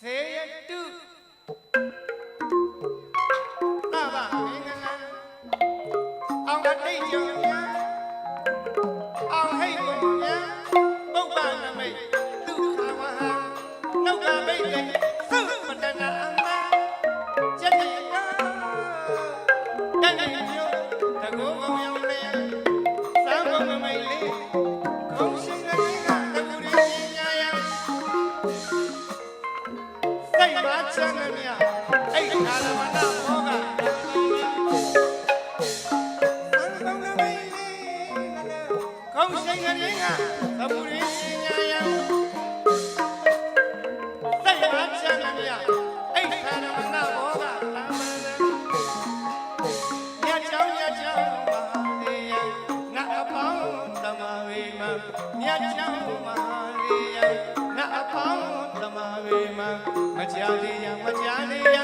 စေရတု င်းစိတ်ကလေးကသမှုရင်းရှင်ညာယံစိတ်ပါချမ်းသမျှအိတ်ခါရမဏဘောကတမ္ပဇံမြတ်ချောင်းမြတ်ချောင်းမဟာလေယငါအပေါင်းတမဝေမမြတ်ချောင်းမဟာလေယငါအပေါင်းတမဝေမမကြလေးယမကြလေးယ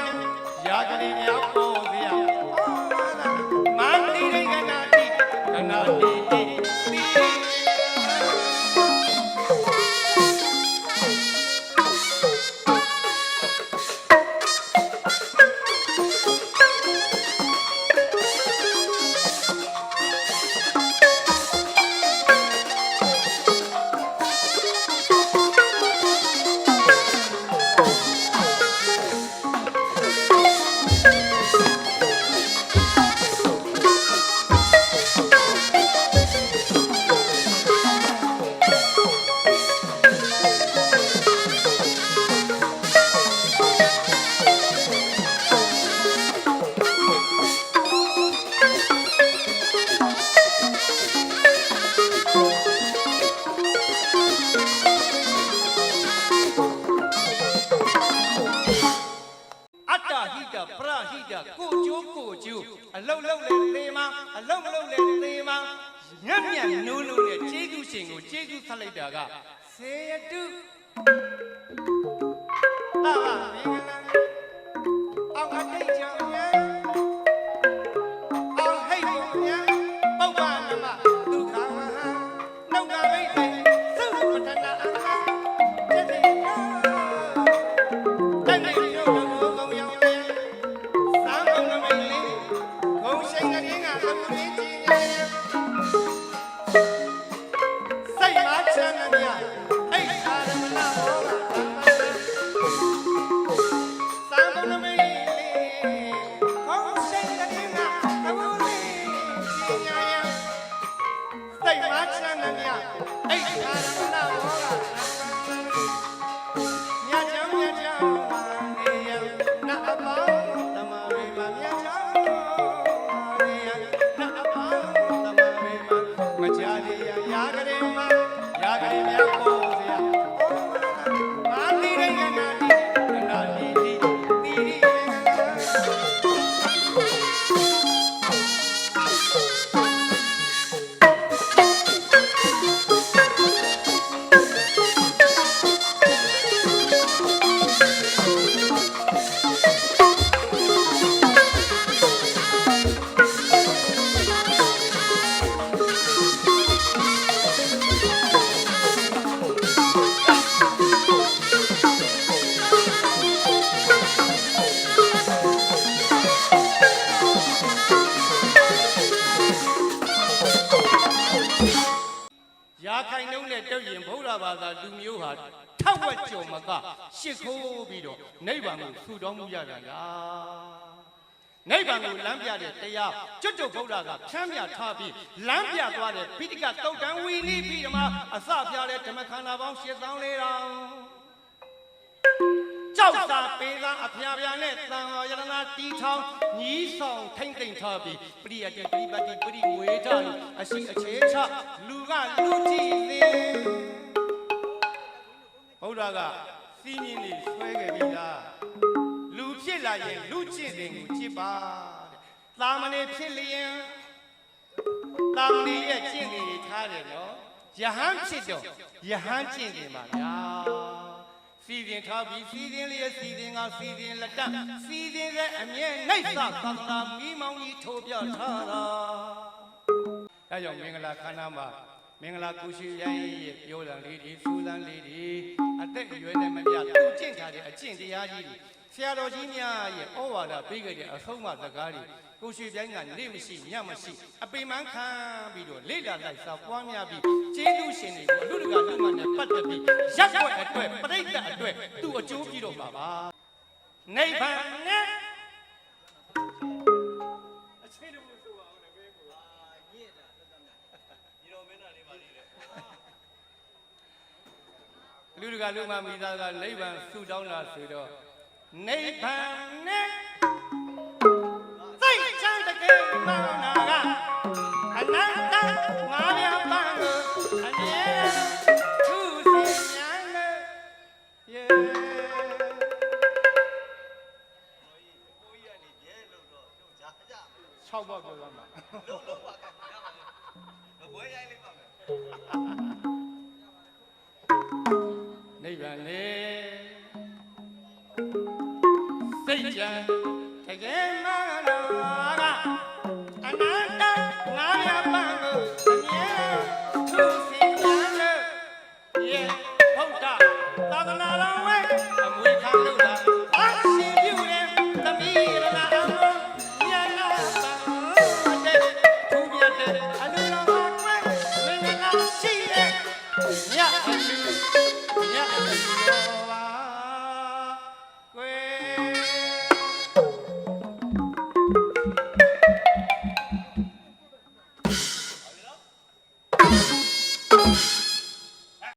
လုတ်လုတ်လေသေမအလုတ်မလုတ်လေသေမညံ့ညံ့နိုးနိုးနဲ့ကျေးဇူးရှင်ကိုကျေးဇူးဆက်လိုက်တာကစေယတုအာမင်္ဂလာ မ ဘာသာလူမျိုးဟာထောက်ဝက်ကြုံမကရှစ်ခိုးပြီးတော့နိဗ္ဗာန်ကိုထူတော်မူရတာလားနိဗ္ဗာန်ကိုလမ်းပြတဲ့တရားကျွတ်ကျွတ်ဗုဒ္ဓကချမ်းမြထားပြီးလမ်းပြသွားတဲ့ပိဋကတုတ်တန်ဝီနိပြီးဓမ္မအစပြတဲ့ဓမ္မခန္ဓာပေါင်း၈000လေးတောင်ကြောက်စာပေးသားအဖျားဖျားနဲ့တန်ဟောယရနာတီထောင်ညီးဆောင်ထိမ့်သိမ့်ထားပြီးပရိယတ်တဲ့ပရိပတ်တိပရိဝေဒလို့အရှိအခြေချလူကလူကြည့်သေးဗု ဒ္ဓကစီးမြင်နေဆွဲခဲ့ပြီလားလူဖြစ်လာရင်လူကျင့်တယ်ကိုကြည့်ပါတဲ့သာမဏေဖြစ်လျင်သာမဏေရဲ့ကျင့်တယ်တွေထားတယ်နော်ယဟန်ဖြစ်တော့ယဟန်ကျင့်တယ်ပါဗျာစီစဉ်ထားပြီးစီစဉ်လျက်စီစဉ်ကစီစဉ်လက်တစီစဉ်တဲ့အမြဲနှိပ်စသန္တာမိမောင်ကြီးထိုးပြထားတာအဲကြောင့်မင်္ဂလာခန္ဓာမှာ မင်္ဂလာကုရှိရိုင်းရဲ့ပြောလံလေးဒီစူလန်းလေးဒီအသက်အရွယ်နဲ့မပြသူကျင့်ထားတဲ့အကျင့်တရားကြီးတွေဆရာတော်ကြီးများရဲ့ဩဝါဒပေးခဲ့တဲ့အဆုံးအမစကားတွေကိုရှိပြိုင်းကနေမရှိညမရှိအပိမန်းခံပြီးတော့လေ့လာလိုက်စာပွားများပြီးကျေးဇူးရှင်တွေကိုအလူတကာလူမှနဲ့ပတ်သက်ပြီးရက်ွက်အတွက်ပြိဋ္ဌာအတွက်သူ့အကျိုးပြုတော့ပါပါနိဗ္ဗာန်နဲ့ လူတကာလူမမိသားကနိဗ္ဗာန်ဆုတောင်းလာဆိုတော့နိဗ္ဗာန်နဲ့စိတ်ချမ်းတကယ်မှန်နာကအနန္တငါးပြားပန်းကိုအမြဲသူစီမြန်နဲ့ယေ၆ပေါက်ပြောသွားမှာ နိဗ္ဗာန်လေစိတ်ကြံတကယ်မှန်နာက